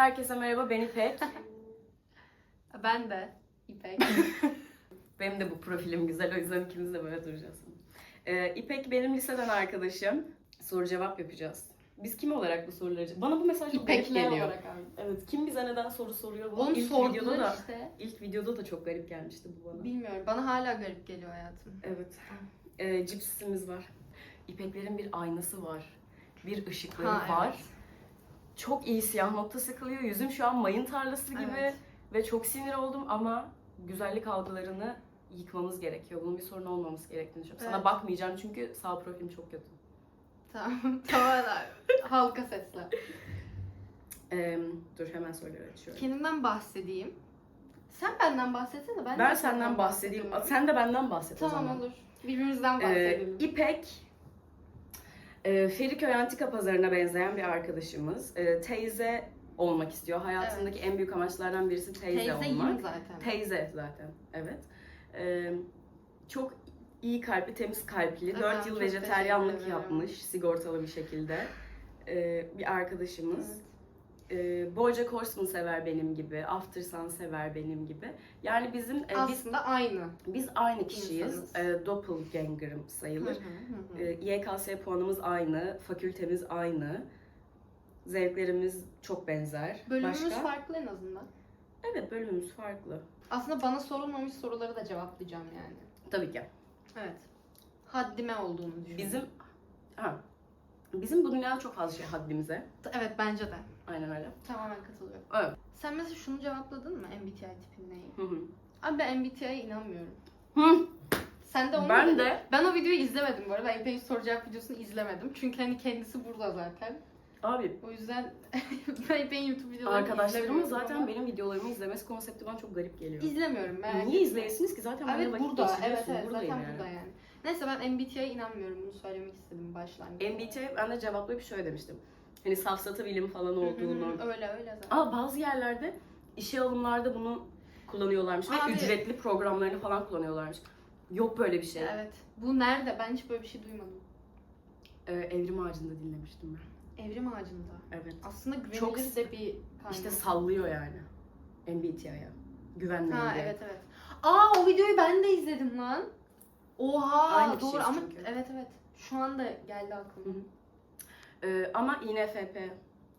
Herkese merhaba, ben İpek. Ben de İpek. Benim de bu profilim güzel, o yüzden ikimiz de böyle duracağız. Ee, İpek benim liseden arkadaşım. Soru cevap yapacağız. Biz kim olarak bu soruları... Bana bu mesaj çok garip İpekler geliyor. olarak abi. Evet, kim bize neden soru soruyor? Bu Onu ilk videoda da, işte. ilk videoda da çok garip gelmişti bu bana. Bilmiyorum. Bana hala garip geliyor hayatım. Evet. Ee, cipsimiz var. İpeklerin bir aynası var. Bir ışıkları Ha, var. evet. Çok iyi siyah nokta sıkılıyor. Yüzüm şu an mayın tarlası gibi. Evet. Ve çok sinir oldum ama güzellik algılarını yıkmamız gerekiyor. Bunun bir sorun olmaması gerektiğini düşünüyorum. Sana Evet. bakmayacağım çünkü sağ profilim çok kötü. Tamam. tamam. Halka sesle. Ee, dur hemen soruları açıyorum. Kendimden bahsedeyim. Sen benden bahsetsene. Ben, Ben de senden bahsedeyim. bahsediyorum. Sen de benden bahset o Tamam zaman. olur. Birbirimizden Ee, bahsedelim. İpek e, Feriköy Antika Pazarı'na benzeyen bir arkadaşımız. E, teyze olmak istiyor. Hayatındaki en büyük amaçlardan birisi teyze, olmak. Teyzeyim zaten. Teyze zaten, evet. Ee, çok iyi kalpli, temiz kalpli. Aha, 4 yıl çok vejeteryanlık teşekkür ederim. yapmış sigortalı bir şekilde. Ee, bir arkadaşımız. Ee, Bojack Horseman sever benim gibi, After Sun sever benim gibi. Yani bizim, e, biz, Aslında aynı. biz aynı kişiyiz. E, doppelganger'ım sayılır. Hı hı, hı hı. Ee, YKS puanımız aynı, fakültemiz aynı. Zevklerimiz çok benzer. Bölümümüz Başka? farklı en azından. Evet, bölümümüz farklı. Aslında bana sorulmamış soruları da cevaplayacağım yani. Tabii ki. Evet. Haddime olduğunu düşünüyorum. Bizim ha, bizim bu dünyada çok fazla şey haddimize. Evet bence de. Aynen öyle. Tamamen katılıyorum. Evet. Sen mesela şunu cevapladın mı MBTI tipin neyi? Hı hı. Abi ben MBTI'ye inanmıyorum. Hı. Sen de onu Ben dedin. de. Ben o videoyu izlemedim bu arada. Ben İpek'in soru cevap videosunu izlemedim. Çünkü hani kendisi burada zaten. Abi O yüzden ben İpek'in YouTube videolarını arkadaşlarımın izlemiyorum zaten ama- benim videolarımı izlemesi konsepti bana çok garip geliyor. İzlemiyorum merak Niye izleyesiniz ki zaten benimle Evet vakit burada. Evet geçiriyorsun. evet Buradayım zaten yani. burada yani. Neyse ben MBTI'ye inanmıyorum. Bunu söylemek istedim başlangıçta. MBTI ben de cevaplayıp şöyle demiştim. Hani safsatı bilim falan Hı hı, olduğunu. Öyle öyle zaten. Ama bazı yerlerde işe alımlarda bunu kullanıyorlarmış ve Abi- ücretli programlarını falan kullanıyorlarmış. Yok böyle bir şey. Evet. Bu nerede? Ben hiç böyle bir şey duymadım. Ee, Evrim Ağacı'nda dinlemiştim ben. Evrim ağacında. Evet. Aslında güvenilir Çok de bir kaynak. İşte sallıyor yani. MBTI'ye. Güvenmeyin Ha evet evet. Aa o videoyu ben de izledim lan. Oha Aynı doğru kişiyiz ama çünkü. evet evet. Şu anda geldi aklıma. Ee, ama INFP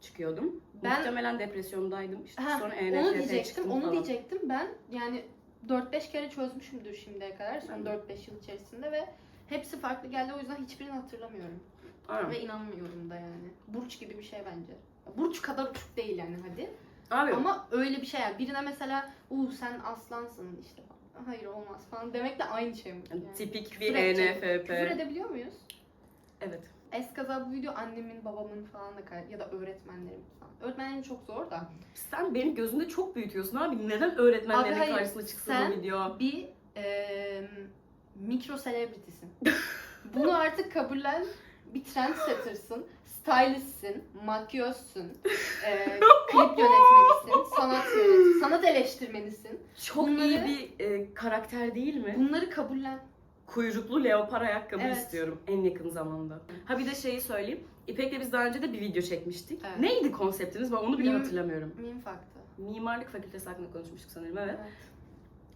çıkıyordum. Ben- Muhtemelen depresyondaydım. İşte Ha, sonra onu ENFP diyecektim. çıktım Onu falan. diyecektim. Ben yani 4-5 kere çözmüşümdür şimdiye kadar. Son Ben de. 4-5 yıl içerisinde ve hepsi farklı geldi. O yüzden hiçbirini hatırlamıyorum. Aynen. Ve inanmıyorum da yani. Burç gibi bir şey bence. Burç kadar uçuk değil yani hadi. Abi Ama öyle bir şey yani. Birine mesela uuu sen aslansın işte falan. Hayır olmaz falan demekle aynı şey mi? Yani. tipik bir. ENFP. Küfür edebiliyor muyuz? Evet. Eskaza bu video annemin, babamın falan da kay- ya da öğretmenlerim falan. Öğretmenlerim çok zor da. Sen benim gözünde çok büyütüyorsun abi. Neden öğretmenlerin Abi hayır, karşısına çıksın sen- bu video? Bir eee mikro celebrity'sin. Bunu artık kabullen. Bir trendsetter'sın, stylistsin, makyözsün, eee klip yönetmenisin, sanat yönetmenisin, sanat eleştirmenisin. Çok Bunları- iyi bir e, karakter değil mi? Bunları kabullen. Kuyruklu leopar ayakkabı Evet. istiyorum en yakın zamanda. Ha bir de şeyi söyleyeyim. İpek'le biz daha önce de bir video çekmiştik. Evet. Neydi konseptiniz? Ben onu bile Mim- hatırlamıyorum. Meme faktı. Mimarlık fakültesi hakkında konuşmuştuk sanırım evet.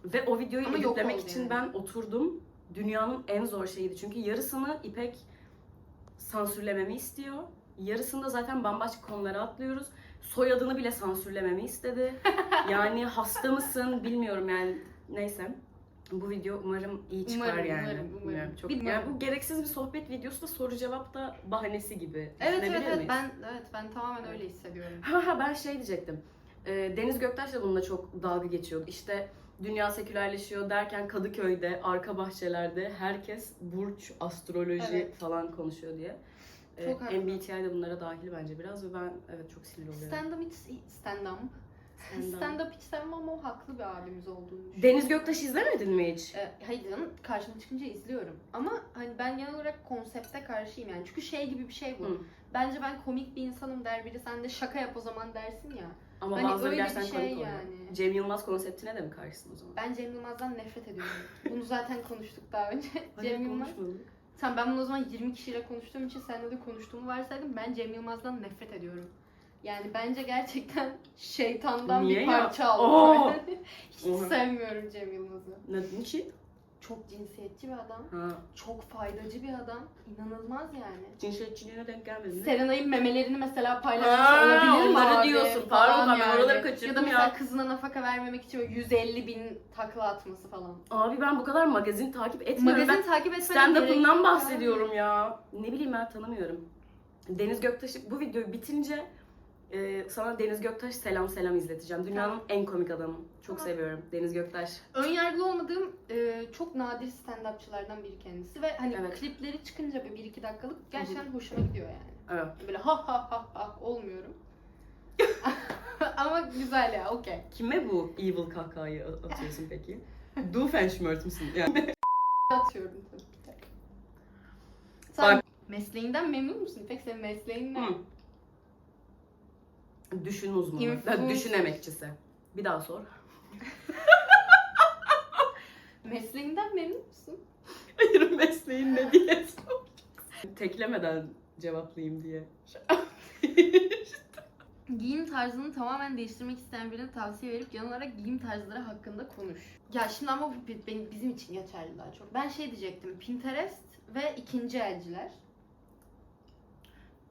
Evet. Ve o videoyu Ama yok editlemek oldu için yani. ben oturdum. Dünyanın en zor şeyiydi. Çünkü yarısını İpek sansürlememi istiyor. Yarısında zaten bambaşka konulara atlıyoruz. Soyadını bile sansürlememi istedi. Yani hasta mısın bilmiyorum yani. Neyse. Bu video umarım iyi çıkar Umarım, yani. umarım, umarım. Bilmiyorum, Çok, Bilmiyorum. yani bu gereksiz bir sohbet videosu da soru cevap da bahanesi gibi. Evet evet düşünebilir evet miyiz? ben evet ben tamamen öyle hissediyorum. Ha ha ben şey diyecektim. Ee, Deniz Göktaş da bununla çok dalga geçiyordu. İşte dünya sekülerleşiyor derken Kadıköy'de, arka bahçelerde herkes burç, astroloji Evet. falan konuşuyor diye. Ee, Çok haklı. MBTI de bunlara dahil bence biraz ve ben evet çok sinir oluyorum. Stand-up hiç stand-up. Stand-up. Stand-up hiç sevmem ama o haklı bir abimiz olduğunu düşünüyorum. Deniz Göktaş izlemedin mi hiç? Ee, hayır canım karşıma çıkınca izliyorum. Ama hani ben genel olarak konsepte karşıyım yani. Çünkü şey gibi bir şey bu. Hı. Bence ben komik bir insanım der biri sen de şaka yap o zaman dersin ya. Ama Hani bazıları öyle bir gerçekten şey komik oluyor. yani. Cem Yılmaz konseptine de mi karşısın o zaman? Ben Cem Yılmaz'dan nefret ediyorum. Bunu zaten konuştuk daha önce. Hayır, Cem Yılmaz. konuşmadık. Sen ben bunu o zaman 20 kişiyle konuştuğum için seninle de konuştuğumu varsaydım ben Cem Yılmaz'dan nefret ediyorum. Yani bence gerçekten şeytandan Niye bir ya? parça Oo. aldı. Hiç Oha. sevmiyorum Cem Yılmaz'ı. Ne için? Çok cinsiyetçi bir adam. Ha. Çok faydacı bir adam. İnanılmaz yani. Cinsiyetçiliğine denk gelmedin mi? Serenay'ın memelerini mesela paylaşmış Ha, olabilir mi onları abi? diyorsun. Falan Pardon, ben oraları Ya kaçırdım da mesela ya. kızına nafaka vermemek için o 150 bin takla atması falan. Abi ben bu kadar magazin takip etmiyorum. Magazin takip ben etmene gerek stand-up'ından yok bahsediyorum ya. Ne bileyim ben tanımıyorum. Deniz Göktaş'ı bu videoyu bitince e, sana Deniz Göktaş selam selam izleteceğim. Dünyanın en komik adamı. Çok Tamam. seviyorum Deniz Göktaş. Ön yargılı olmadığım e, çok nadir stand-upçılardan biri kendisi ve hani Evet. klipleri çıkınca bir 1-2 dakikalık gerçekten hoşuma gidiyor yani. Evet. Böyle ha ha ha ha olmuyorum. Ama güzel ya okey. Kime bu evil kahkahayı atıyorsun peki? Doofenshmirtz misin? Yani. Atıyorum tabii ki. Sen Bak. mesleğinden memnun musun? Peki senin mesleğin ne? Hı. Düşün uzmanı. Influencer. Ha, Düşün emekçisi. Bir daha sor. Mesleğinden memnun musun? Hayır mesleğin ne diye sor. Teklemeden cevaplayayım diye. Giyim tarzını tamamen değiştirmek isteyen birine tavsiye verip genel olarak giyim tarzları hakkında konuş. Ya şimdi ama bu bi- benim, bizim için geçerli daha çok. Ben şey diyecektim. Pinterest ve ikinci elciler.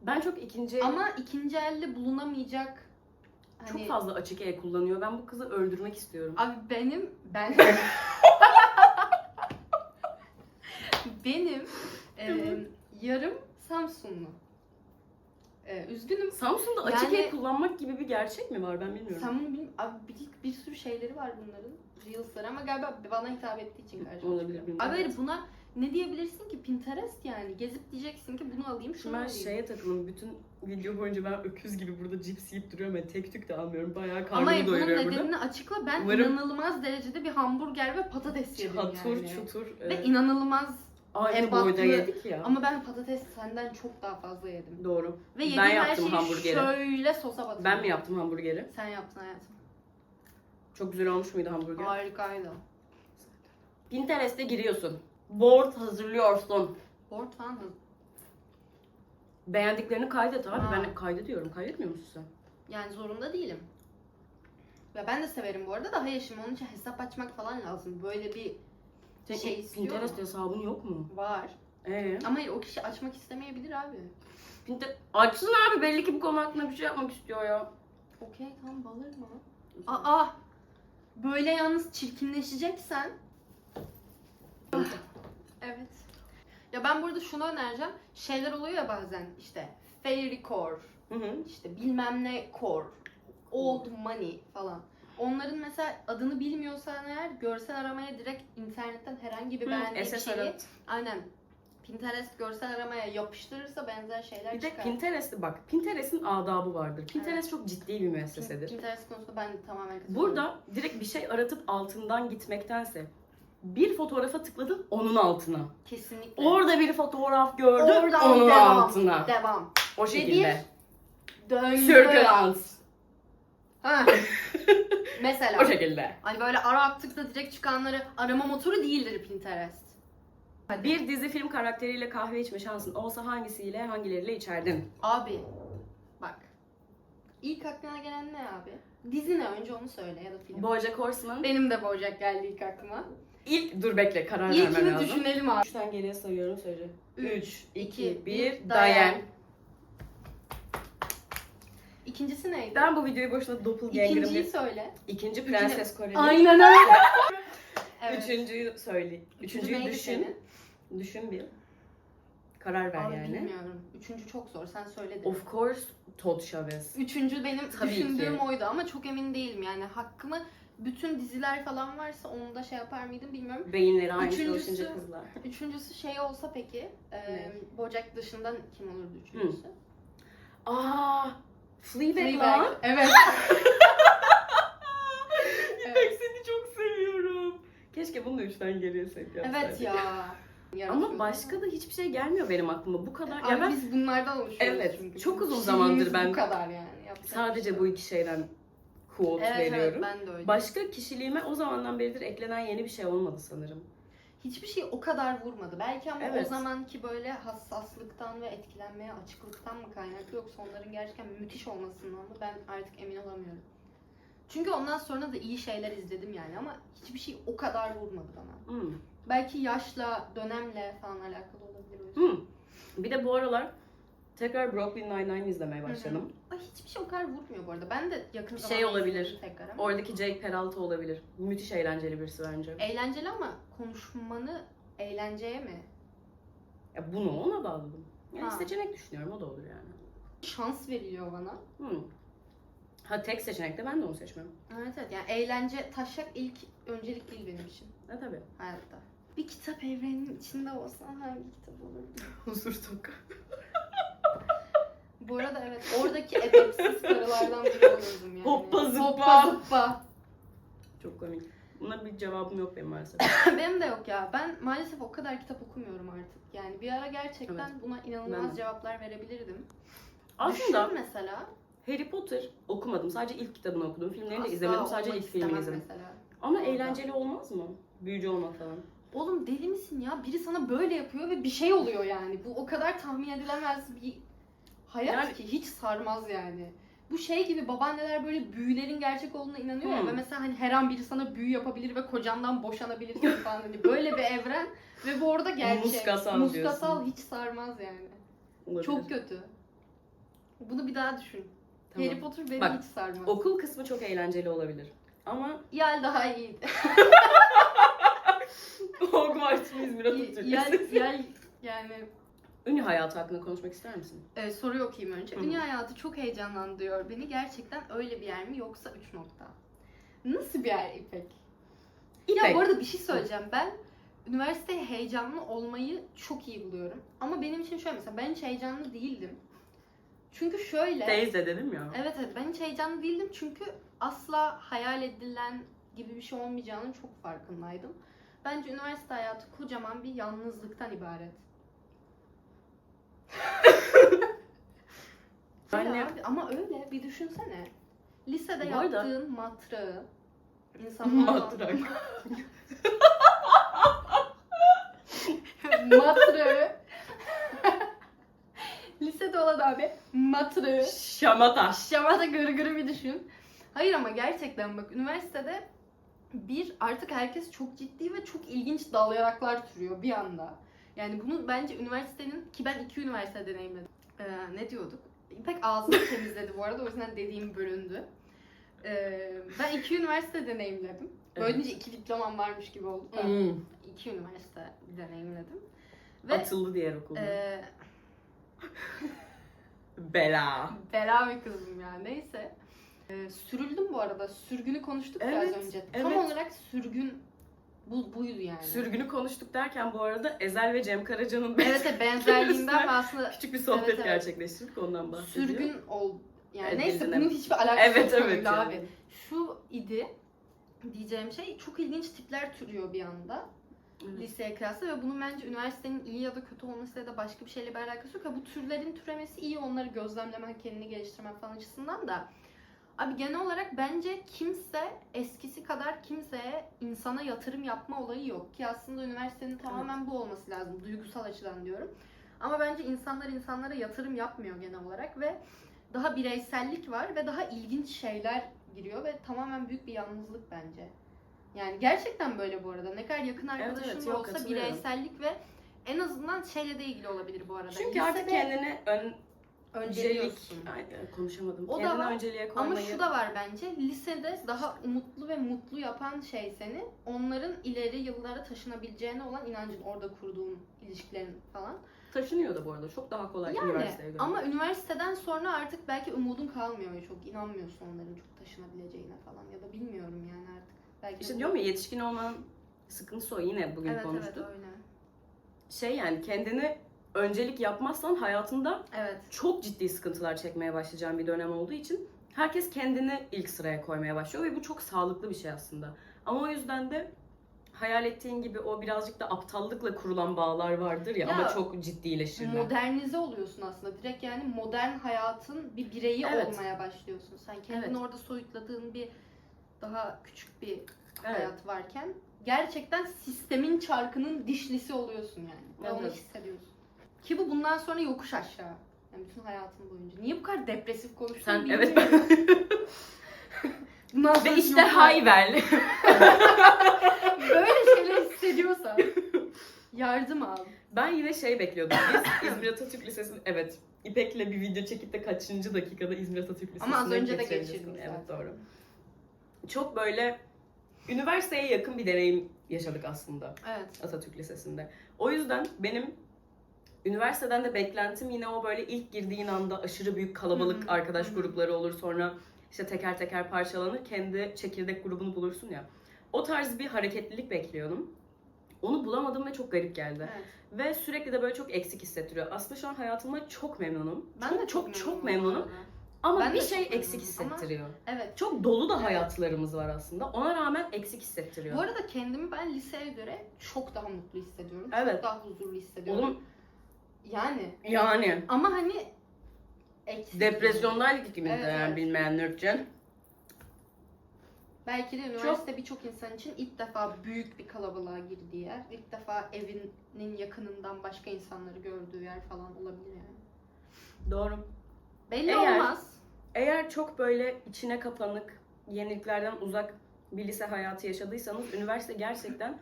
Ben çok ikinci Ama ikinci elde bulunamayacak çok hani fazla açık el kullanıyor. Ben bu kızı öldürmek istiyorum. Abi benim ben benim e, yarım Samsunlu. E, üzgünüm. Samsun'da açık Yani- el kullanmak gibi bir gerçek mi var ben bilmiyorum. Sen bunu bilmiyorum. Abi bir, bir sürü şeyleri var bunların. Reels'ları ama galiba bana hitap ettiği için karşıma Olabilir, çıkıyor. bilmiyorum. Abi hayır buna ne diyebilirsin ki Pinterest yani. Gezip diyeceksin ki bunu alayım şunu ben alayım. şeye takıldım. Bütün video boyunca ben öküz gibi burada cips yiyip duruyorum. ve tek tük de almıyorum. Bayağı ama karnımı bunun doyuruyorum burada. nedenini açıkla. Ben Umarım- inanılmaz derecede bir hamburger ve patates yedim Çatur yani. çutur. Ve inanılmaz aynı ebatlı- boyda yedik ya. Ama ben patates senden çok daha fazla yedim. Doğru. Ve Ben yediğim her yaptım şeyi hamburgeri. şöyle sosa batırdım. Ben mi yaptım hamburgeri? Sen yaptın hayatım. Çok güzel olmuş muydu hamburger? Harikaydı. Pinterest'e giriyorsun. Board hazırlıyorsun. Board falan da. Beğendiklerini kaydet abi. Ha. Ben kaydediyorum. Kaydetmiyor musun sen? Yani zorunda değilim. Ya ben de severim bu arada da hayır şimdi onun için hesap açmak falan lazım. Böyle bir Senin Şey istiyor Pinterest mu? hesabın yok mu? var. Ee? Ama o kişi açmak istemeyebilir abi. Pinter... Açsın abi belli ki bu konu hakkında bir şey yapmak istiyor ya. Okey tamam bağlarım ama. Aa! Böyle yalnız çirkinleşeceksen. Evet. Ya ben burada şunu önereceğim. Şeyler oluyor ya bazen işte fairy core, Hı hı. işte bilmem ne core, old money falan. Onların mesela adını bilmiyorsan eğer görsel aramaya direkt internetten herhangi bir bir SS şeyi arat. aynen Pinterest görsel aramaya yapıştırırsa benzer şeyler Bir de çıkar. Pinterest'te bak Pinterest'in adabı vardır. Pinterest çok ciddi bir müessesedir. Pinterest konusunda ben tamamen katılıyorum. Burada direkt bir şey aratıp altından gitmektense bir fotoğrafa tıkladın onun altına. kesinlikle. Orada bir fotoğraf gördün Oradan onun devam. altına. Devam. O şekilde. Circle Ha. Mesela. O şekilde. Hani böyle arattıkta direkt çıkanları arama motoru değildir Pinterest. Bir dizi film karakteriyle kahve içme şansın olsa hangisiyle hangileriyle içerdin? Abi bak. İlk aklına gelen ne abi? Dizi ne önce onu söyle ya da film. Bojack Horseman. Benim de Bojack geldi ilk aklıma. İlk dur bekle karar vermem İlkini lazım. düşünelim abi. Üçten geriye sayıyorum söyle. 3, 2, 1, bir, Diane. İkincisi neydi? Ben bu videoyu boşuna doppelganger'ım İkinciyi diye. söyle. İkinci Prenses Koreli. Aynen öyle. evet. Üçüncüyü söyle. Üçüncüyü neydi düşün. senin? Düşün bir. Karar ver Abi yani. bilmiyorum. Üçüncü çok zor. Sen söyle de. Of course Todd Chavez. Üçüncü benim Tabii düşündüğüm ki. oydu ama çok emin değilim yani. Hakkımı bütün diziler falan varsa onu da şey yapar mıydım bilmiyorum. Beyinleri aynı Üçüncüsü- çalışınca kızlar. Üçüncüsü şey olsa peki, e, Ne? Bojack dışından kim olurdu üçüncüsü? Aa, Fleabag Fleabag. lan. Evet. İpek seni çok seviyorum. Keşke bunu da üçten geriye sayıp yapsaydık. evet ya. Ama başka da hiçbir şey gelmiyor benim aklıma. Bu kadar. Abi ya ben biz bunlardan oluşuyoruz Evet, çünkü. çok uzun zamandır ben bu kadar yani. Yapacak sadece şey bu iki şeyden quote Evet evet veriyorum. ben de öyle. Başka kişiliğime o zamandan beridir eklenen yeni bir şey olmadı sanırım. hiçbir şey o kadar vurmadı. Belki ama Evet. o zamanki böyle hassaslıktan ve etkilenmeye açıklıktan mı kaynaklı yoksa onların gerçekten müthiş olmasından mı ben artık emin olamıyorum. Çünkü ondan sonra da iyi şeyler izledim yani ama hiçbir şey o kadar vurmadı bana. Hmm. Belki yaşla, dönemle falan alakalı olabilir o yüzden. Hmm. Bir de bu aralar tekrar Brooklyn Nine-Nine izlemeye başladım. Ay hiçbir şey o kadar vurmuyor bu arada. Ben de yakın Şey zamanda olabilir. izledim tekrar ama. Oradaki Jake Peralta olabilir. Müthiş eğlenceli birisi bence. Eğlenceli ama konuşmanı eğlenceye mi? Ya bunu ona bağladım. Yani Ha. seçenek düşünüyorum o da olur yani. Şans veriliyor bana. Hmm. Ha tek seçenek de ben de onu seçmem. Evet evet yani eğlence taşak ilk öncelik değil benim için Ne tabii. hayatta. Bir kitap evrenin içinde olsa hangi kitap olurdu? Huzur Toka. Bu arada evet oradaki edepsiz karılardan biri olurdum yani. Hoppa zıppa. Hoppa zıppa. Çok komik. Buna bir cevabım yok benim maalesef. benim de yok ya. Ben maalesef o kadar kitap okumuyorum artık. Yani bir ara gerçekten buna Ben inanılmaz de. cevaplar verebilirdim. Aslında Düşün mesela. Harry Potter okumadım. Sadece ilk kitabını okudum. Filmlerini de asla izlemedim. Sadece ilk filmini izledim. Mesela. Ama Orada. eğlenceli olmaz mı? Büyücü olmak falan. Oğlum deli misin ya? Biri sana böyle yapıyor ve bir şey oluyor yani. Bu o kadar tahmin edilemez bir hayat Yani- ki hiç sarmaz yani. Bu şey gibi babaanneler böyle büyülerin gerçek olduğuna inanıyor ya Hmm. ve mesela hani her an biri sana büyü yapabilir ve kocandan boşanabilirsin falan hani böyle bir evren ve bu orada gerçek. Muskasal Muskasal diyorsun. hiç sarmaz yani. Olabilir. Çok kötü. Bunu bir daha düşün. Tamam. Harry Potter beni Bak, hiç sarmaz. Okul kısmı çok eğlenceli olabilir. Ama Yel daha iyiydi. Hogwarts mı İzmir Yel, Yel yani Ünlü hayatı hakkında konuşmak ister misin? Ee, soruyu okuyayım önce. Hı. Dünya hayatı çok heyecanlandırıyor beni. Gerçekten öyle bir yer mi yoksa 3 nokta? Nasıl bir yer İpek? Ya İpek. bu arada bir şey söyleyeceğim. Ben üniversiteye heyecanlı olmayı çok iyi buluyorum. Ama benim için şöyle mesela ben hiç heyecanlı değildim. Çünkü şöyle... Teyze dedim ya. Evet evet ben hiç heyecanlı değildim çünkü asla hayal edilen gibi bir şey olmayacağının çok farkındaydım. Bence üniversite hayatı kocaman bir yalnızlıktan ibaret. Öyle Anne- abi, ama öyle bir düşünsene. Lisede Bu arada- yaptığın matrağı insanlarla Matrak. matrağı Lisede olan abi matrağı Şamata. Şamata gırgırı bir düşün. Hayır ama gerçekten bak üniversitede bir artık herkes çok ciddi ve çok ilginç dal yaraklar türüyor bir anda. Yani bunu bence üniversitenin ki ben iki üniversite deneyimledim. Ee, ne diyorduk? İpek ağzını temizledi bu arada o yüzden dediğim bölündü. Ee, ben iki üniversite deneyimledim. Böyle Evet. iki diplomam varmış gibi oldu. da Hmm. İki üniversite deneyimledim. Ve Atıldı diğer okulda. e, Bela. Bela bir kızım ya neyse. Ee, sürüldüm bu arada. Sürgünü konuştuk Evet, az önce. Tam evet. olarak sürgün bu, buydu yani. Sürgünü konuştuk derken bu arada Ezel ve Cem Karaca'nın Evet benzerliğinden aslında küçük bir sohbet Evet, evet. gerçekleştirdik ondan bahsediyor. sürgün ol yani Evet, neyse bunun hiçbir alakası Evet yok evet. yani. abi. Şu idi diyeceğim şey çok ilginç tipler türüyor bir anda Evet. liseye kıyasla ve bunun bence üniversitenin iyi ya da kötü olması ya da başka bir şeyle bir alakası yok. Ha, bu türlerin türemesi iyi onları gözlemlemen, kendini geliştirmen falan açısından da Abi genel olarak bence kimse eskisi kadar kimseye insana yatırım yapma olayı yok ki aslında üniversitenin tamamen bu olması lazım duygusal açıdan diyorum. Ama bence insanlar insanlara yatırım yapmıyor genel olarak ve daha bireysellik var ve daha ilginç şeyler giriyor ve tamamen büyük bir yalnızlık bence. Yani gerçekten böyle bu arada. Ne kadar yakın arkadaşın evet, da yok, olsa bireysellik ve en azından şeyle de ilgili olabilir bu arada. Çünkü artık Lisede kendini ön, öncelik, önceliyorsun. Ay, e, konuşamadım. O da kendini var. önceliğe Ama koymayı. şu da var bence. Lisede daha umutlu ve mutlu yapan şey seni onların ileri yıllara taşınabileceğine olan inancın, orada kurduğun ilişkilerin falan. taşınıyor da bu arada. Çok daha kolay Yani üniversiteye göre. ama üniversiteden sonra artık belki umudun kalmıyor. Çok inanmıyorsun onların çok taşınabileceğine falan ya da bilmiyorum yani artık. Belki İşte diyorum ya yetişkin olmanın sıkıntısı o. Yine bugün Evet konuştuk. evet öyle. Şey yani kendini öncelik yapmazsan hayatında Evet. çok ciddi sıkıntılar çekmeye başlayacağın bir dönem olduğu için herkes kendini ilk sıraya koymaya başlıyor ve bu çok sağlıklı bir şey aslında. Ama o yüzden de hayal ettiğin gibi o birazcık da aptallıkla kurulan bağlar vardır ya, Ya, ama çok ciddileşirler. Modernize oluyorsun aslında. Direkt yani modern hayatın bir bireyi Evet. olmaya başlıyorsun. Sen kendini Evet. orada soyutladığın bir daha küçük bir Evet. hayat varken gerçekten sistemin çarkının dişlisi oluyorsun yani. Ve onu hissediyorsun. Ki bu bundan sonra yokuş aşağı. Yani bütün hayatım boyunca. Niye bu kadar depresif konuştun Sen evet Bundan sonra ve işte Hayvel. Böyle şeyler hissediyorsan yardım al. Ben yine şey bekliyordum. Biz İzmir Atatürk Lisesi'nde evet İpek'le bir video çekip de kaçıncı dakikada İzmir Atatürk Lisesi'ne Ama az önce de geçirdik Evet doğru. Çok böyle üniversiteye yakın bir deneyim yaşadık aslında Evet. Atatürk Lisesi'nde. O yüzden benim üniversiteden de beklentim yine o böyle ilk girdiğin anda aşırı büyük kalabalık Hı hı, arkadaş hı hı. grupları olur sonra işte teker teker parçalanır kendi çekirdek grubunu bulursun ya. O tarz bir hareketlilik bekliyordum. Onu bulamadım ve çok garip geldi. evet. Ve sürekli de böyle çok eksik hissettiriyor. Aslında şu an hayatımda çok memnunum. Ben çok, de çok çok memnunum. arada. Ama Ben bir de şey çok eksik memnunum ama- hissettiriyor. Evet. Çok dolu da hayatlarımız var aslında. Ona rağmen eksik hissettiriyor. Bu arada kendimi ben liseye göre çok daha mutlu hissediyorum. Evet. Çok daha huzurlu hissediyorum. Oğlum Yani yani ama hani eksik. depresyondaydık gibi Evet, yani evet. bilmeyenler için. Belki de üniversite birçok insan için ilk defa büyük bir kalabalığa girdiği yer. ilk defa evinin yakınından başka insanları gördüğü yer falan olabilir yani. Doğru. Belli Eğer- olmaz. Eğer çok böyle içine kapanık, yeniliklerden uzak bir lise hayatı yaşadıysanız üniversite gerçekten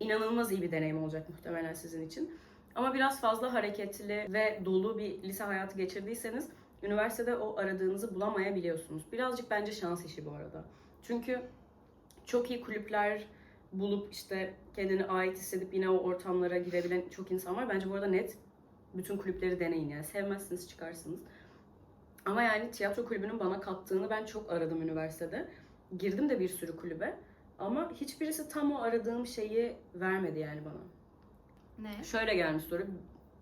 inanılmaz iyi bir deneyim olacak muhtemelen sizin için. Ama biraz fazla hareketli ve dolu bir lise hayatı geçirdiyseniz üniversitede o aradığınızı bulamayabiliyorsunuz. Birazcık bence şans işi bu arada. Çünkü çok iyi kulüpler bulup işte kendini ait hissedip yine o ortamlara girebilen çok insan var. Bence bu arada net bütün kulüpleri deneyin yani. Sevmezsiniz çıkarsınız. Ama yani tiyatro kulübünün bana kattığını ben çok aradım üniversitede. Girdim de bir sürü kulübe. Ama hiçbirisi tam o aradığım şeyi vermedi yani bana. Ne? Şöyle gelmiş soru.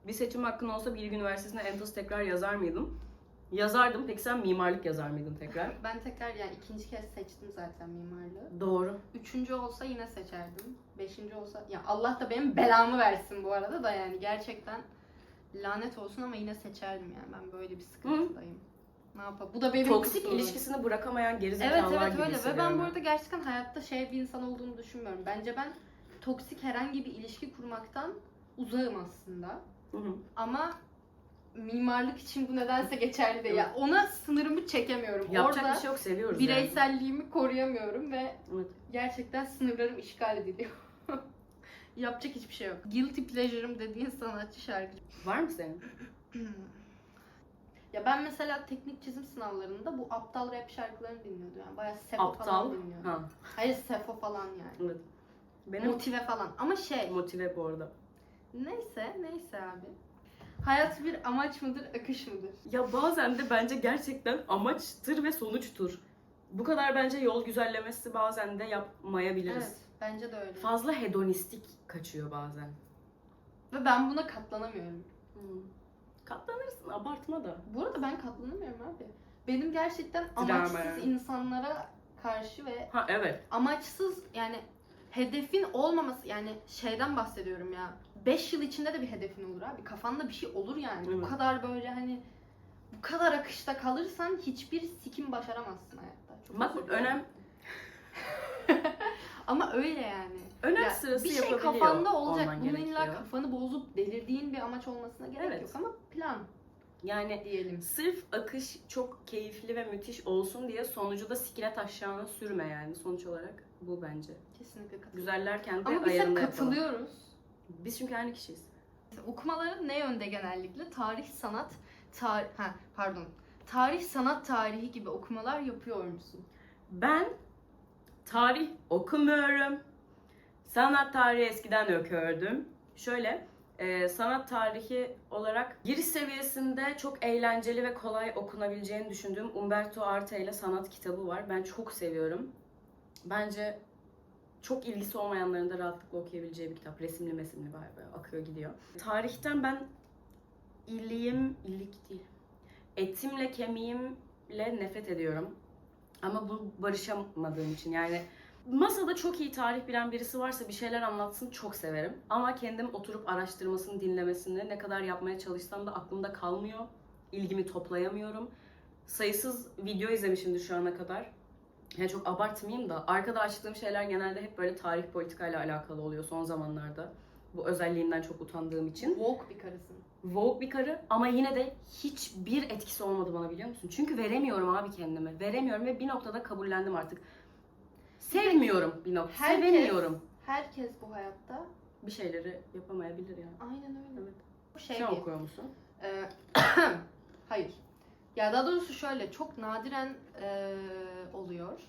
Bir seçim hakkın olsa Bilgi Üniversitesi'ne Entos tekrar yazar mıydın? Yazardım. Peki sen mimarlık yazar mıydın tekrar? Ben tekrar yani ikinci kez seçtim zaten mimarlığı. Doğru. Üçüncü olsa yine seçerdim. Beşinci olsa ya Allah da benim belamı versin bu arada da yani gerçekten lanet olsun ama yine seçerdim yani ben böyle bir sıkıntıdayım. Ne yapalım? Bu da benim Toksik kusurum. ilişkisini bırakamayan Evet gerizekalılar evet gibi öyle ve ben bu arada gerçekten hayatta şey bir insan olduğunu düşünmüyorum. Bence ben toksik herhangi bir ilişki kurmaktan uzağım aslında. Hı hı. Ama mimarlık için bu nedense geçerli değil. Ya ona sınırımı çekemiyorum. Yapacak Orada bir şey yok seviyoruz yani. bireyselliğimi koruyamıyorum ve Evet. gerçekten sınırlarım işgal ediliyor. Yapacak hiçbir şey yok. Guilty pleasure'ım dediğin sanatçı şarkıcı. Var mı senin? ya ben mesela teknik çizim sınavlarında bu aptal rap şarkılarını dinliyordum yani. Bayağı Sefo Aptal. falan dinliyordum. Ha. Hayır Sefo falan yani. Evet. Benim Motive falan. Ama şey motive bu arada. neyse neyse abi. Hayat bir amaç mıdır, akış mıdır? Ya bazen de bence gerçekten amaçtır ve sonuçtur. Bu kadar bence yol güzellemesi bazen de yapmayabiliriz. Evet, bence de öyle. Fazla hedonistik kaçıyor bazen. Ve ben buna katlanamıyorum. Katlanırsın abartma da. Bu arada ben katlanamıyorum abi. Benim gerçekten Drama amaçsız yani. insanlara karşı ve Ha evet. amaçsız yani hedefin olmaması yani şeyden bahsediyorum ya. 5 yıl içinde de bir hedefin olur abi. Kafanda bir şey olur yani. Bu Evet. kadar böyle hani bu kadar akışta kalırsan hiçbir sikim başaramazsın hayatta. Çok Bak özür dilerim. önem Ama öyle yani. Önem Ya, sırası bir şey yapabiliyor kafanda olacak. Bunun illa kafanı bozup delirdiğin bir amaç olmasına gerek Evet. yok ama plan Yani diyelim. sırf akış çok keyifli ve müthiş olsun diye sonucu da sikine taşacağına sürme yani sonuç olarak bu bence. Kesinlikle katılıyorum. Güzellerken de Ama biz hep ayarında yapalım. katılıyoruz. Biz çünkü aynı kişiyiz. Okumaları ne yönde genellikle? Tarih, sanat, tar ha, pardon. Tarih, sanat tarihi gibi okumalar yapıyor musun? Ben tarih okumuyorum. Sanat tarihi eskiden okuyordum. Şöyle, e, sanat tarihi olarak giriş seviyesinde çok eğlenceli ve kolay okunabileceğini düşündüğüm Umberto Arte ile sanat kitabı var. Ben çok seviyorum. Bence çok ilgisi olmayanların da rahatlıkla okuyabileceği bir kitap. Resimli mesimli var böyle akıyor gidiyor. Tarihten ben iliğim, illik değil. Etimle kemiğimle nefret ediyorum. Ama bu barışamadığım için yani masada çok iyi tarih bilen birisi varsa bir şeyler anlatsın çok severim. Ama kendim oturup araştırmasını, dinlemesini ne kadar yapmaya çalışsam da aklımda kalmıyor. İlgimi toplayamıyorum. Sayısız video izlemişimdir şu ana kadar. yani çok abartmayayım da arkada açtığım şeyler genelde hep böyle tarih politikayla alakalı oluyor son zamanlarda. Bu özelliğimden çok utandığım için. Woke bir karısın. Vogue bir karı ama yine de hiçbir etkisi olmadı bana biliyor musun? Çünkü veremiyorum abi kendime. Veremiyorum ve bir noktada kabullendim artık. Sevmiyorum bir nokta. Herkes- Sevemiyorum. Herkes bu hayatta Bir şeyleri yapamayabilir yani. aynen öyle. Evet. Bu şey Sen okuyor musun? Ee, hayır. Ya daha doğrusu şöyle çok nadiren ee, oluyor.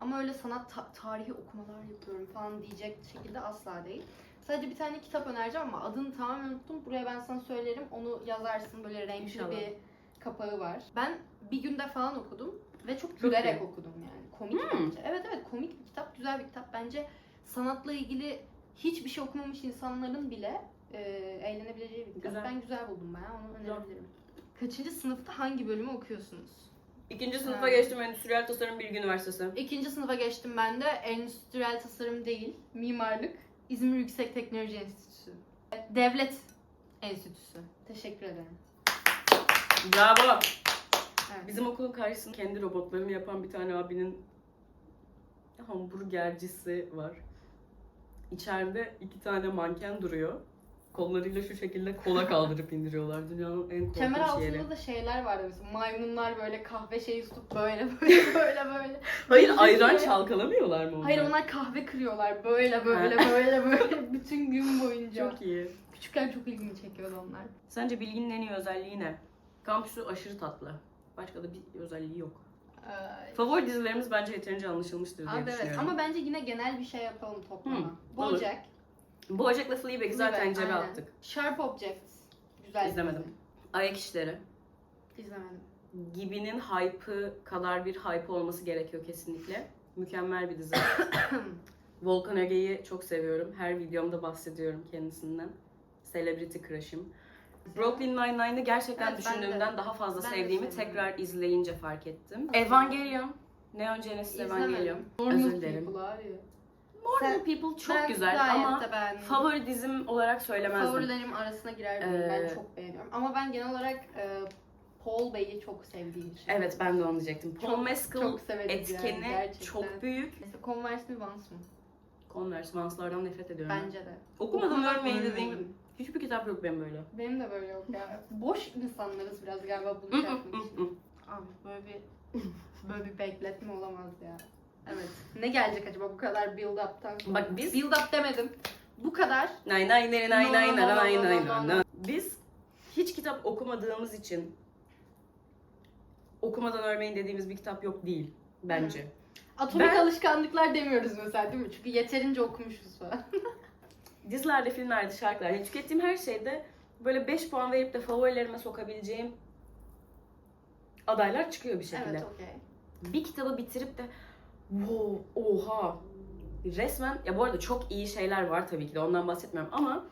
Ama öyle sanat ta- tarihi okumalar yapıyorum falan diyecek şekilde asla değil. Sadece bir tane kitap önereceğim ama adını tamamen unuttum. Buraya ben sana söylerim. Onu yazarsın. Böyle renkli İnşallah. bir kapağı var. Ben bir günde falan okudum ve çok Çok gülerek iyi. okudum yani. Komik Hmm. bence. Evet evet komik bir kitap, güzel bir kitap. Bence sanatla ilgili hiçbir şey okumamış insanların bile e, eğlenebileceği bir kitap. Güzel. Ben güzel buldum bayağı onu Güzel. önerebilirim. Kaçıncı sınıfta hangi bölümü okuyorsunuz? İkinci sınıfa Ha. geçtim Endüstriyel Tasarım Bilgi Üniversitesi. İkinci sınıfa geçtim ben de endüstriyel tasarım değil, mimarlık. İzmir Yüksek Teknoloji Enstitüsü. Devlet Enstitüsü. Teşekkür ederim. Bravo. Evet. Bizim okulun karşısında kendi robotlarını yapan bir tane abinin hamburgercisi var. İçeride iki tane manken duruyor. Kollarıyla şu şekilde kola kaldırıp indiriyorlar. Dünyanın en Kemer korkunç yeri. altında da şeyler vardı mesela maymunlar böyle kahve şeyi tutup böyle böyle böyle böyle. Hayır Böyle ayran böyle. çalkalamıyorlar mı onlar? Hayır onlar kahve kırıyorlar böyle böyle böyle böyle bütün gün boyunca. Çok iyi. Küçükken çok ilgimi çekiyordu onlar. Sence bilginin en iyi özelliği ne? Kampüsü aşırı tatlı. Başka da bir özelliği yok. Ee, Favori dizilerimiz bence yeterince anlaşılmıştır diye Abi evet düşünüyorum. ama bence yine genel bir şey yapalım toplama. Hı, Bojack. Bojack'la Fleabag'i zaten Fleabag, cebe aynen. attık. Sharp Objects. Güzel bir İzlemedim. dizi. Ayak işleri. İzlemedim. Gibi'nin hype'ı kadar bir hype olması gerekiyor kesinlikle. Mükemmel bir dizi. Volkan Öge'yi çok seviyorum. Her videomda bahsediyorum kendisinden. Celebrity crush'ım. Brooklyn Nine-Nine'ı gerçekten Evet, ben de. düşündüğümden daha fazla Ben de sevdiğimi tekrar izleyince fark ettim. Evangelion. Neon Genesis Evangelion. Özür dilerim. Normal Sen- People çok Ben güzel gayet ama de beğendim. favori dizim olarak söylemezdim. Favorilerim arasına girer benim. Ee, Ben çok beğeniyorum. Ama ben genel olarak e, Paul Bey'i çok sevdiğim için. Evet ben de onu diyecektim. Paul Çok- Mescal çok severiz yani, etkeni gerçekten. çok büyük. Mesela Converse mi Vans mı? Converse, Vans'lardan nefret ediyorum. ben. Bence de. Okumadan Okumadan ölmeyi ölmeyin. Hiçbir kitap yok benim böyle. Benim de böyle yok ya. Boş insanlarız biraz galiba bunu yapmak için. Abi böyle bir böyle bir bekletme olamaz ya. Evet. Ne gelecek acaba bu kadar build up'tan sonra? Bak biz- build up demedim. Bu kadar. Nay nay nay nay nay nay nay nay no, nay. Biz hiç kitap okumadığımız için okumadan ölmeyin dediğimiz bir kitap yok değil bence. Atomik Ben- alışkanlıklar demiyoruz mesela değil mi? Çünkü yeterince okumuşuz falan. Dizilerde, filmlerde, şarkılarda yani tükettiğim her şeyde böyle 5 puan verip de favorilerime sokabileceğim adaylar çıkıyor bir şekilde. evet okey. bir kitabı bitirip de wow, oha resmen ya bu arada çok iyi şeyler var tabii ki de ondan bahsetmiyorum ama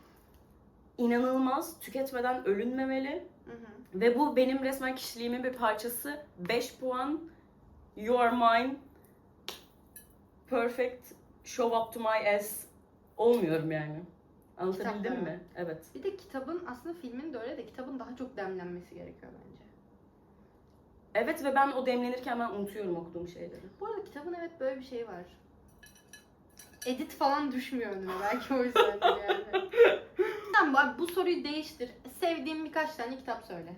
inanılmaz tüketmeden ölünmemeli Hı hı. ve bu benim resmen kişiliğimin bir parçası 5 puan you are mine perfect show up to my ass olmuyorum yani anlatabildim mi? Evet. Bir de kitabın aslında filmin de öyle de kitabın daha çok demlenmesi gerekiyor bence. Evet ve ben o demlenirken ben unutuyorum okuduğum şeyleri. Bu arada kitabın evet böyle bir şey var. Edit falan düşmüyor önüme belki o yüzden yani. tamam abi bu soruyu değiştir. Sevdiğin birkaç tane kitap söyle.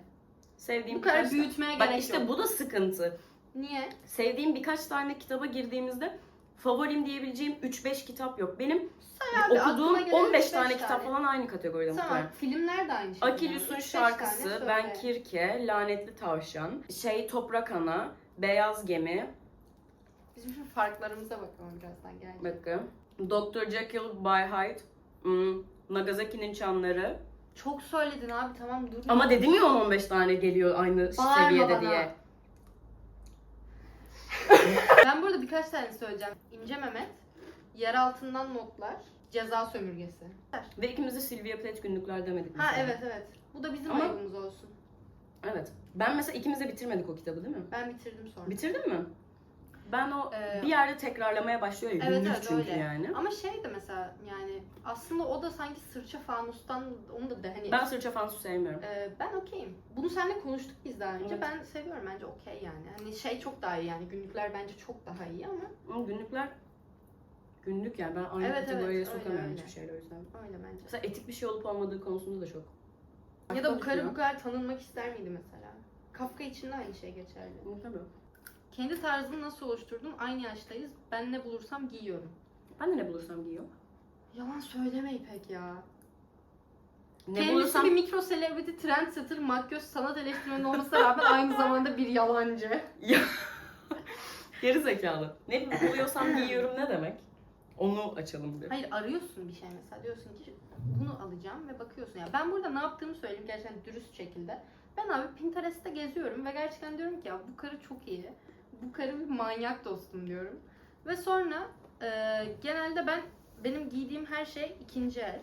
Sevdiğim bu kadar birkaç büyütmeye Bak gerek işte yok. bu da sıkıntı. Niye? sevdiğim birkaç tane kitaba girdiğimizde favorim diyebileceğim 3-5 kitap yok. Benim abi, okuduğum aklına gelen 15 3-5 tane tane. kitap falan aynı kategoride Tamam. muhtemelen. Filmler de aynı şey. Üç, beş şarkısı, Ben. Kirke, Lanetli Tavşan, şey Toprak Ana, Beyaz Gemi, Bizim şu farklarımıza bakalım birazdan gelecek. bakın. Dr. Jekyll by Hyde, hmm, Nagasaki'nin Çanları. Çok söyledin abi tamam dur. Ama dedim ya 10-15 tane geliyor aynı Bağırma seviyede bana. diye. Ben burada birkaç tane söyleyeceğim. İnce Mehmet, Yer Altından Notlar, Ceza Sömürgesi. Ve ikimiz de Sylvia Plath günlükler demedik. Ha mesela. evet evet. Bu da bizim Ama- ayıbımız olsun. Evet. Ben mesela ikimiz de bitirmedik o kitabı değil mi? Ben bitirdim sonra. Bitirdin mi? Ben o Ee, bir yerde tekrarlamaya başlıyor ya. Evet, evet, çünkü öyle. yani. Ama şey de mesela yani aslında o da sanki sırça fanustan onu da de hani Ben sırça fansu sevmiyorum. Ee, ben okeyim. Bunu seninle konuştuk biz daha önce. Evet. Ben seviyorum bence okey yani. Hani şey çok daha iyi yani günlükler bence çok daha iyi ama Ama günlükler günlük yani ben aynı Evet, evet, kategoriye öyle, sokamıyorum öyle. hiçbir şeyle o yüzden. öyle bence. Mesela etik bir şey olup olmadığı konusunda da çok. Ya da bu karı bu kadar tanınmak ister miydi mesela? Kafka için de aynı şey geçerli. Tabii. Kendi tarzını nasıl oluşturdun? Aynı yaştayız. Ben ne bulursam giyiyorum. Ben de ne bulursam giyiyorum. Yalan söyleme İpek ya. Ne Kendisi bulursam bir mikro celebrity, trendsetter, makyöz, sanat eleştirmeni olmasına rağmen aynı zamanda bir yalancı. geri zekalı. Ne buluyorsam giyiyorum ne demek? Onu açalım bir. Hayır arıyorsun bir şey mesela diyorsun ki bunu alacağım ve bakıyorsun ya ben burada ne yaptığımı söyleyeyim gerçekten dürüst şekilde. Ben abi Pinterest'te geziyorum ve gerçekten diyorum ki ya bu karı çok iyi. Bu karı bir manyak dostum diyorum. Ve sonra e, genelde ben benim giydiğim her şey ikinci el.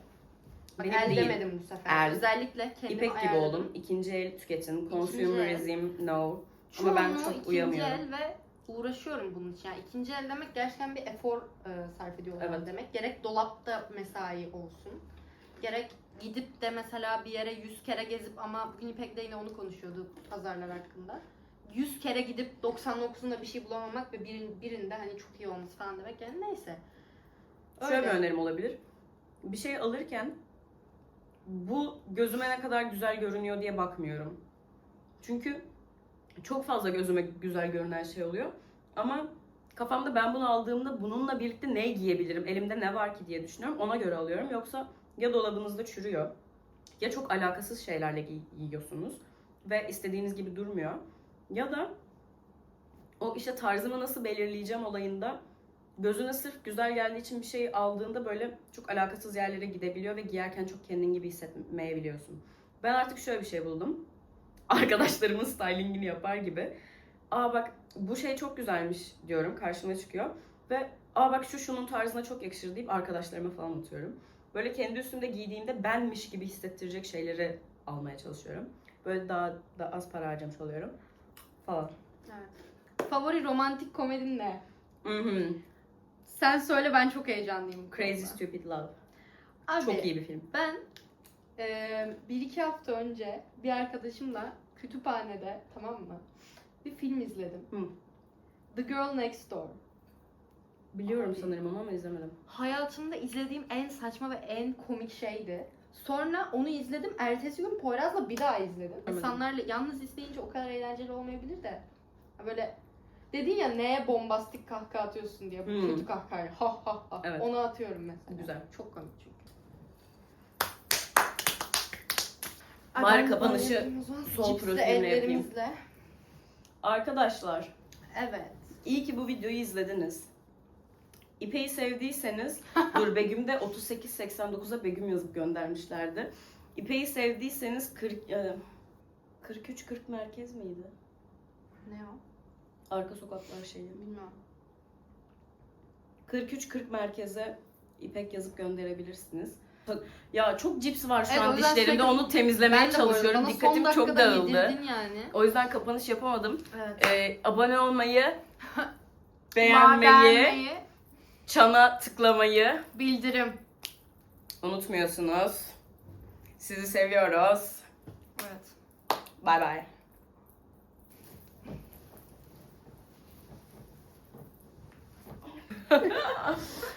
Bak Benim el değil. demedim bu sefer. El. Özellikle kendimi İpek gibi ayarladım. oldum. İkinci el tüketin. el. Consumerism no. Ama ben Çoğunluğu çok ikinci uyamıyorum. el ve uğraşıyorum bunun için. Yani ikinci el demek gerçekten bir efor e, sarf ediyorlar Evet. demek. Gerek dolapta mesai olsun. Gerek gidip de mesela bir yere 100 kere gezip ama bugün İpek de yine onu konuşuyordu pazarlar hakkında. 100 kere gidip 99'unda bir şey bulamamak ve birin, birinde hani çok iyi olması falan demek yani neyse. Şöyle Öyle. bir önerim olabilir. Bir şey alırken bu gözüme ne kadar güzel görünüyor diye bakmıyorum. Çünkü çok fazla gözüme güzel görünen şey oluyor. Ama kafamda ben bunu aldığımda bununla birlikte ne giyebilirim, elimde ne var ki diye düşünüyorum. Ona göre alıyorum. Yoksa ya dolabınızda çürüyor ya çok alakasız şeylerle giy- giyiyorsunuz ve istediğiniz gibi durmuyor. Ya da o işte tarzımı nasıl belirleyeceğim olayında gözüne sırf güzel geldiği için bir şey aldığında böyle çok alakasız yerlere gidebiliyor ve giyerken çok kendin gibi hissetmeyebiliyorsun. Ben artık şöyle bir şey buldum. Arkadaşlarımın stylingini yapar gibi. Aa bak bu şey çok güzelmiş diyorum karşıma çıkıyor. Ve aa bak şu şunun tarzına çok yakışır deyip arkadaşlarıma falan atıyorum. Böyle kendi üstümde giydiğimde benmiş gibi hissettirecek şeyleri almaya çalışıyorum. Böyle daha, daha az para harcamış oluyorum falan. Evet. Favori romantik komedin ne? Sen söyle ben çok heyecanlıyım. bu Crazy konuda. Stupid Love. Abi, Çok iyi bir film. Ben eee, bir iki hafta önce bir arkadaşımla kütüphanede tamam mı bir film izledim. Hı. The Girl Next Door. Biliyorum Abi. sanırım ama izlemedim. Hayatımda izlediğim en saçma ve en komik şeydi. Sonra onu izledim. Ertesi gün Poyraz'la bir daha izledim. Evet. İnsanlarla yalnız izleyince o kadar eğlenceli olmayabilir de. Böyle dedin ya neye bombastik kahkaha atıyorsun diye. Bu Hmm. kötü kahkaha. Ha ha ha. Evet. Onu atıyorum mesela. Güzel. Çok komik çünkü. Bari ben kapanışı sol profilimle yapayım. Arkadaşlar, Evet. iyi ki bu videoyu izlediniz. İpeyi sevdiyseniz, dur Begüm'de 38-89'a Begüm yazıp göndermişlerdi. İpeyi sevdiyseniz 40, e, 43-40 merkez miydi? Ne o? Arka sokaklar şeyi. Bilmiyorum. 43-40 merkeze İpek yazıp gönderebilirsiniz. Ya çok cips var şu Evet, an dişlerimde sürekli- onu temizlemeye çalışıyorum. Dikkatim çok dağıldı. yani. O yüzden kapanış yapamadım. Evet. Ee, abone olmayı, beğenmeyi, Beğenmeyi, çana tıklamayı bildirim. unutmuyorsunuz. Sizi seviyoruz. Evet. Bay bay.